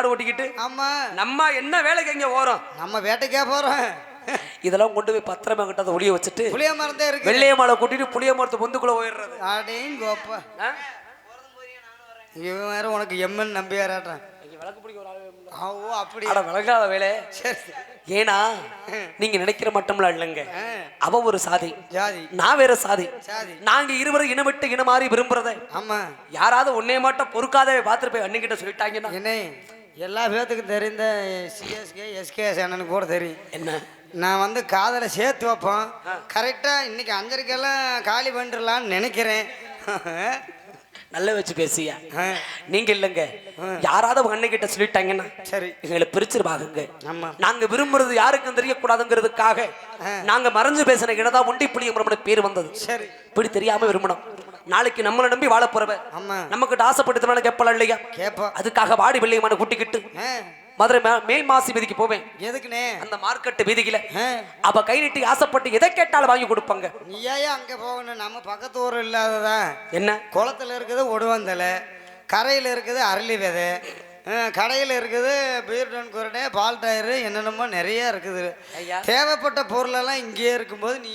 மாடு ஓட்டிக்கிட்டு ஆமா. நம்ம என்ன வேலைக்கு எங்க ஓறோம் நம்ம வேட்டைக்கே போறோம். இதெல்லாம் கொண்டு போய் பத்திரமா கிட்ட அதை ஒளிய வச்சுட்டு புளிய மரத்தே இருக்கு. வெள்ளைய மாலை கூட்டிட்டு புளிய மரத்து பொந்துக்குள்ள போயிடுறது. அடேங்க கோப்பா? இவன் வேற உனக்கு எம்என் நம்பியாராட்டான் இங்க விளக்கு பிடிக்க ஒரு ஆளு வேணும்ல. ஓ அப்படி. அட விளங்காத வேலை. சரி. ஏன்னா நீங்க நினைக்கிற மட்டும்லாம் இல்லைங்க. அவ ஒரு சாதி. ஜாதி. நான் வேற சாதி. நாங்க இருவரும் இனவிட்டு இனமாறி விரும்புறத. ஆமா. யாராவது உன்னே மட்டும் பொறுக்காதவே பார்த்துட்டு போய் அன்னிக்கிட்ட சொல்லிட்டாங்கன்னா? என்ன? எல்லா பேர்த்துக்கும் தெரிந்த சிஎஸ்கே எஸ்கேஎஸ் அண்ணனுக்கு கூட தெரியும். என்ன? நான் வந்து காதலை சேர்த்து வைப்போம். கரெக்டாக இன்னைக்கு அஞ்சரைக்கெல்லாம் காலி பண்ணிடலான்னு நினைக்கிறேன். நல்ல வச்சு பேசியா நீங்க இல்லைங்க. யாராவது உங்க அன்னைக்கிட்ட சொல்லிட்டாங்கன்னா சரி. எங்களை பிரிச்சிருவாங்க நாங்க விரும்புறது யாருக்கும் தெரியக்கூடாதுங்கிறதுக்காக நாங்க மறைஞ்சு பேசின இடதான் ஒண்டி புளிய பேர் வந்தது. சரி. இப்படி தெரியாம விரும்பணும். நாளைக்கு நம்மளை நம்பி வாழ போறவ. ஆமா. நமக்கிட்ட ஆசைப்படுத்தினாலும் கேட்பலாம் இல்லையா? கேட்போம் அதுக்காக வாடி வெள்ளையமான கூட்டிக்கிட்டு மதுரை மேல் மாசி வீதிக்கு போவேன். எதுக்குண்ணே? அந்த மார்க்கெட் வீதியில. அவ கை நீட்டி ஆசைப்பட்டு எதை கேட்டாலும் வாங்கி கொடுப்பாங்க. நீ ஏன் அங்கே போகணும்? நம்ம பக்கத்து ஊர் இல்லாததான் என்ன? குளத்துல இருக்குது ஒடுவந்தலை கரையில் இருக்குது அரளி விதை கடையில் இருக்குது பீர்டன் குரடை பால் டயரு என்னென்னமோ நிறைய இருக்குது. தேவைப்பட்ட பொருளெல்லாம் இங்கேயே இருக்கும்போது நீ